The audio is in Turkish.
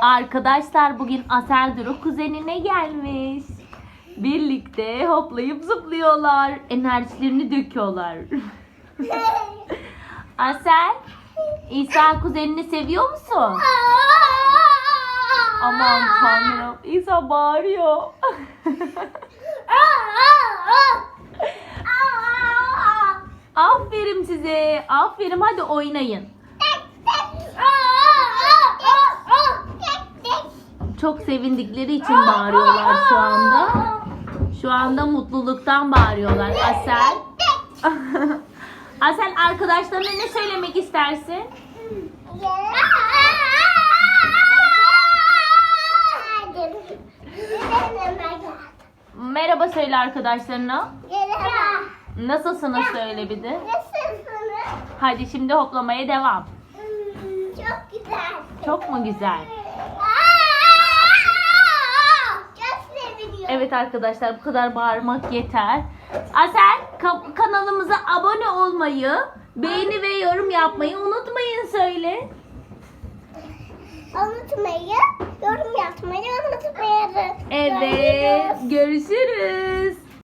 Arkadaşlar bugün Asel Duru kuzenine gelmiş. Birlikte hoplayıp zıplıyorlar. Enerjilerini döküyorlar. Asel, İsa kuzenini seviyor musun? Aman tanrım, İsa bağırıyor. Aferin size. Aferin hadi oynayın. Çok sevindikleri için bağırıyorlar şu anda. Şu anda mutluluktan bağırıyorlar. Asel. Asel arkadaşlarına ne söylemek istersin? Merhaba söyle arkadaşlarına. Nasılsınız söyle bir de. Hadi şimdi hoplamaya devam. Çok güzel. Çok mu güzel? Çok seviniyorum. Evet arkadaşlar bu kadar bağırmak yeter. Asel ka- kanalımıza abone olmayı, beğeni ve yorum yapmayı unutmayın söyle. Unutmayın. Yorum yapmayı unutmayın. Evet görüşürüz.